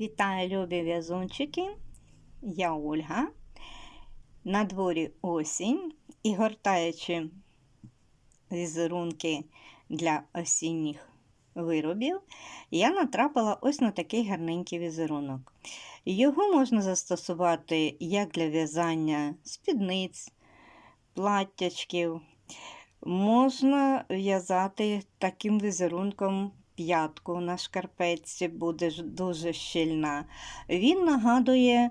Вітаю, любі в'язунчики! Я Ольга. На дворі осінь і гортаючи візерунки для осінніх виробів, я натрапила ось на такий гарненький візерунок. Його можна застосувати як для в'язання спідниць, платтячків. Можна в'язати таким візерунком п'ятку на шкарпетці буде дуже щільна. Він нагадує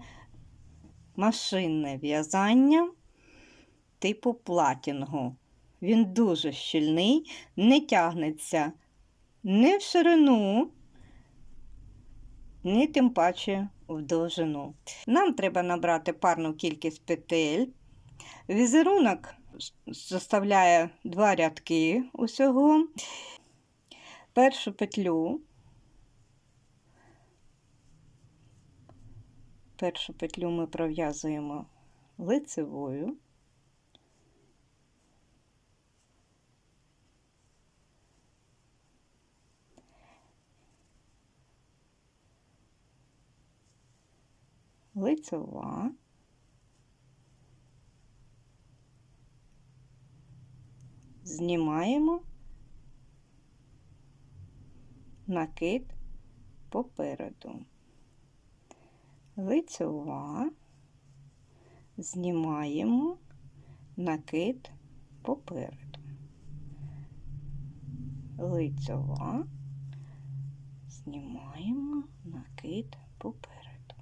машинне в'язання типу платінгу. Він дуже щільний, не тягнеться ні в ширину, ні тим паче в довжину. Нам треба набрати парну кількість петель. Візерунок заставляє два рядки усього першу петлю, першу петлю ми пров'язуємо лицевою. Лицева, знімаємо накид попереду. Лицьова, знімаємо накид попереду. Лицьова, знімаємо накид попереду.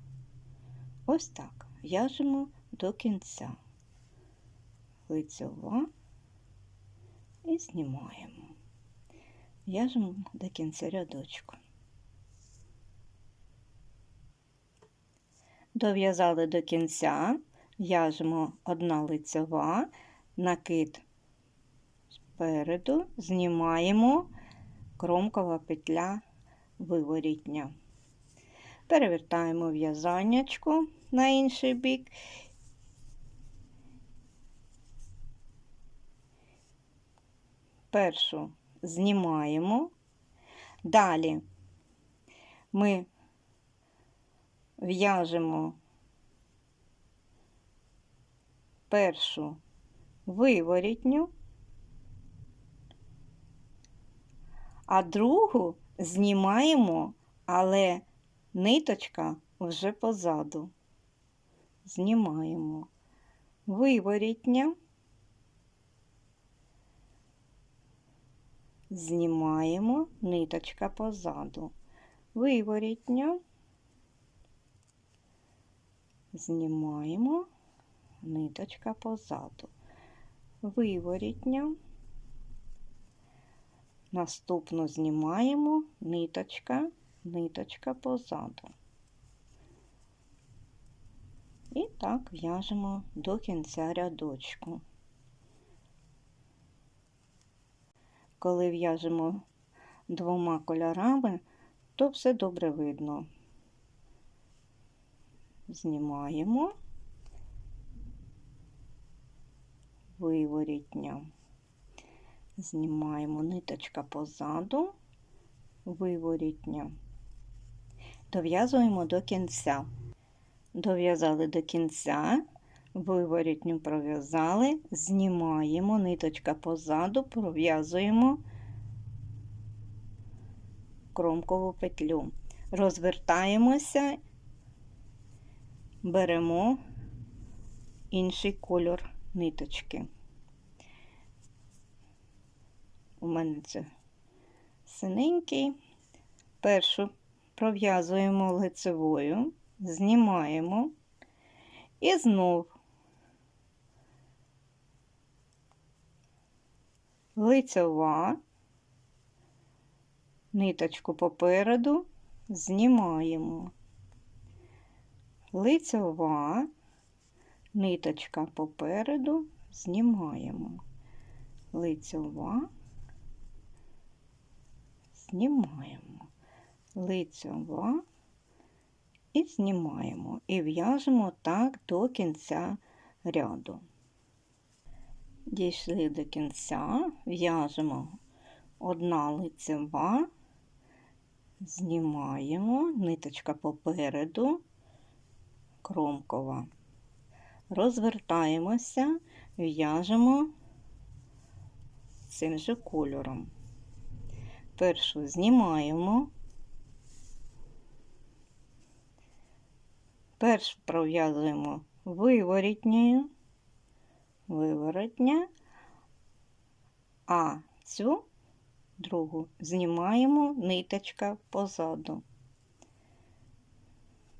Ось так в'яжемо до кінця. Лицьова і знімаємо в'яжемо до кінця рядочку. Дов'язали до кінця, в'яжемо одна лицева, накид спереду, знімаємо кромкова петля виворітня. Перевертаємо в'язаннячку на інший бік. Першу знімаємо. Далі ми в'яжемо першу виворітню, а другу знімаємо, але ниточка вже позаду. Знімаємо виворітня. Знімаємо ниточка позаду, виворітня, знімаємо ниточка позаду, виворітня, наступно знімаємо ниточка, ниточка позаду. І так в'яжемо до кінця рядочку. Коли в'яжемо двома кольорами, то все добре видно. Знімаємо. Виворітня, знімаємо ниточка позаду, виворітня, дов'язуємо до кінця. Дов'язали до кінця, виворітню пров'язали, знімаємо ниточка позаду, пров'язуємо кромкову петлю. Розвертаємося, беремо інший кольор ниточки. У мене це синенький. Першу пров'язуємо лицевою, знімаємо і знов лицьова, ниточку попереду знімаємо, лицьова, ниточка попереду знімаємо, лицьова, знімаємо, лицьова і знімаємо, і в'яжемо так до кінця ряду. Дійшли до кінця, в'яжемо одна лицева, Знімаємо, ниточка попереду, кромкова. Розвертаємося, в'яжемо цим же кольором. Першу знімаємо. Першу пров'язуємо виворітньою, виворотня, а цю другу знімаємо ниточка позаду.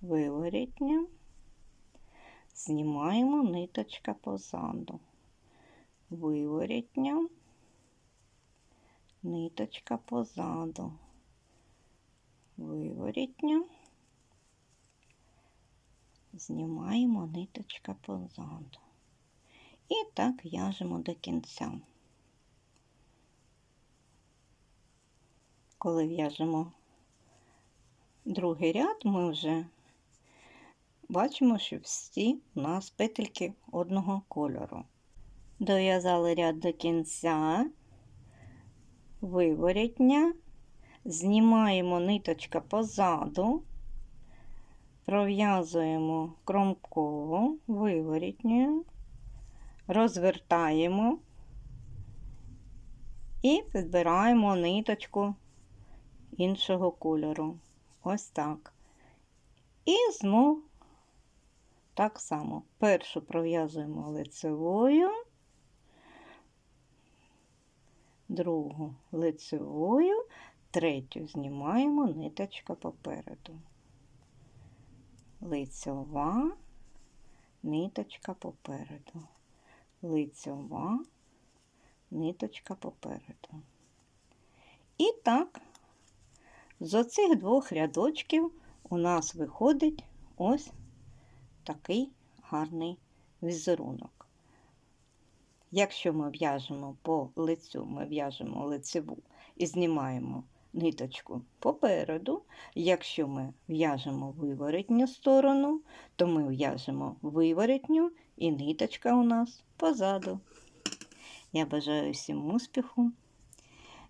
Виворітня, знімаємо ниточка позаду. Виворітня, ниточка позаду. Виворітня, знімаємо ниточка позаду. І так в'яжемо до кінця. Коли в'яжемо другий ряд, ми вже бачимо, що всі у нас петельки одного кольору. Дов'язали ряд до кінця, виворітня, знімаємо ниточка позаду, пров'язуємо кромкову, виворітню, розвертаємо і підбираємо ниточку іншого кольору. Ось так. І знов так само. Першу пров'язуємо лицевою, другу лицевою, третю знімаємо ниточка попереду. Лицьова, ниточка попереду. Лицьова, ниточка попереду. І так, з оцих двох рядочків у нас виходить ось такий гарний візерунок. Якщо ми в'яжемо по лицю, ми в'яжемо лицеву і знімаємо ниточку попереду. Якщо ми в'яжемо виворотню сторону, то ми в'яжемо виворотню і ниточка у нас позаду. Я бажаю всім успіху.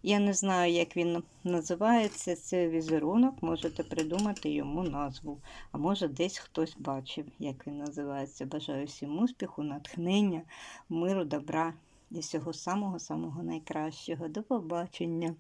Я не знаю, як він називається, цей візерунок, можете придумати йому назву. А може, десь хтось бачив, як він називається. Бажаю всім успіху, натхнення, миру, добра і всього самого-самого найкращого. До побачення!